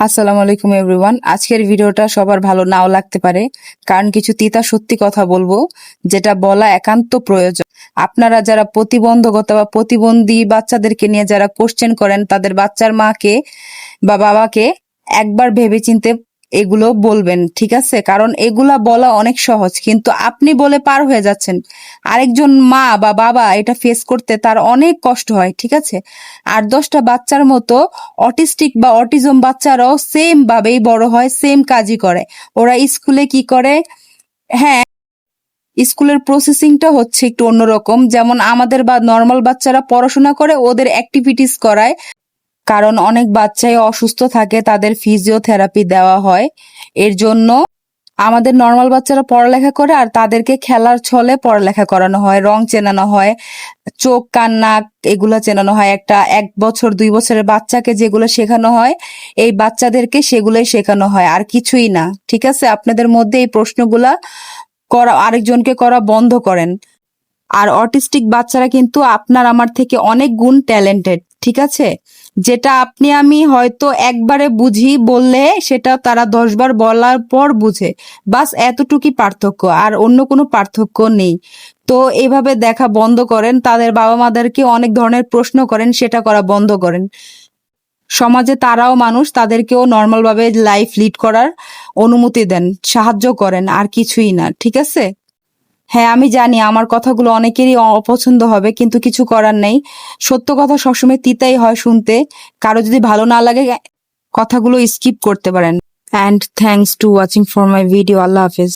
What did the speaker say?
আসসালামু আলাইকুম এভরিওয়ান। আজকের ভিডিওটা সবার ভালো নাও লাগতে পারে, কারণ কিছু তিতা সত্যি কথা বলব, যেটা বলা একান্ত প্রয়োজন। আপনারা যারা প্রতিবন্ধকতা বা প্রতিবন্ধী বাচ্চাদেরকে নিয়ে যারা কোশ্চেন করেন, তাদের বাচ্চার মাকে বা বাবাকে একবার ভেবেচিন্তে এগুলো বলবেন, ঠিক আছে? কারণ এগুলা বলা অনেক সহজ, কিন্তু আপনি বলে পার হয়ে যাচ্ছেন। আরেকজন মা বা বাবা এটা ফেস করতে তার অনেক কষ্ট হয়, ঠিক আছে? আর দশটা বাচ্চার মতো অটিস্টিক বা অটিজম বাচ্চারাও সেম ভাবেই বড় হয় সেম কাজই করে। ওরা স্কুলে কি করে? হ্যাঁ স্কুলের প্রসেসিংটা হচ্ছে একটু অন্যরকম। যেমন আমাদের বা নর্মাল বাচ্চারা পড়াশোনা করে, ওদের অ্যাক্টিভিটিস করায়। কারণ অনেক বাচ্চাই অসুস্থ থাকে, তাদের ফিজিওথেরাপি দেওয়া হয়। এর জন্য আমাদের নর্মাল বাচ্চারা পড়ালেখা করে আর তাদেরকে খেলার ছলে পড়ালেখা করানো হয়, রং চেনানো হয়, চোখ, কান, নাক এগুলো চেনানো হয়। একটা এক বছর, দুই বছরের বাচ্চাকে যেগুলো শেখানো হয়, এই বাচ্চাদেরকে সেগুলোই শেখানো হয়, আর কিছুই না। ঠিক আছে? আপনাদের মধ্যে এই প্রশ্নগুলা করা, আরেকজনকে করা বন্ধ করেন। আর অটিস্টিক বাচ্চারা কিন্তু আপনার, আমার থেকে অনেক গুণ ট্যালেন্টেড ঠিক আছে? যেটা আপনি, আমি হয়তো একবারে বুঝি বললে সেটা তারা দশবার বলার পর বুঝে। বাস এতটুকুই পার্থক্য, আর অন্য কোনো পার্থক্য নেই। তো এভাবে দেখা বন্ধ করেন, তাদের বাবা মাদেরকে অনেক ধরনের প্রশ্ন করেন, সেটা করা বন্ধ করেন। সমাজে তারাও মানুষ, তাদেরকেও নর্মাল ভাবে লাইফ লিড করার অনুমতি দেন, সাহায্য করেন, আর কিছুই না, ঠিক আছে? হ্যাঁ আমি জানি আমার কথাগুলো অনেকেরই অপছন্দ হবে, কিন্তু কিছু করার নেই। সত্য কথা সবসময় তিতাই হয় শুনতে। কারও যদি ভালো না লাগে, কথাগুলো স্কিপ করতে পারেন। And thanks to watching for my video Allah Hafiz.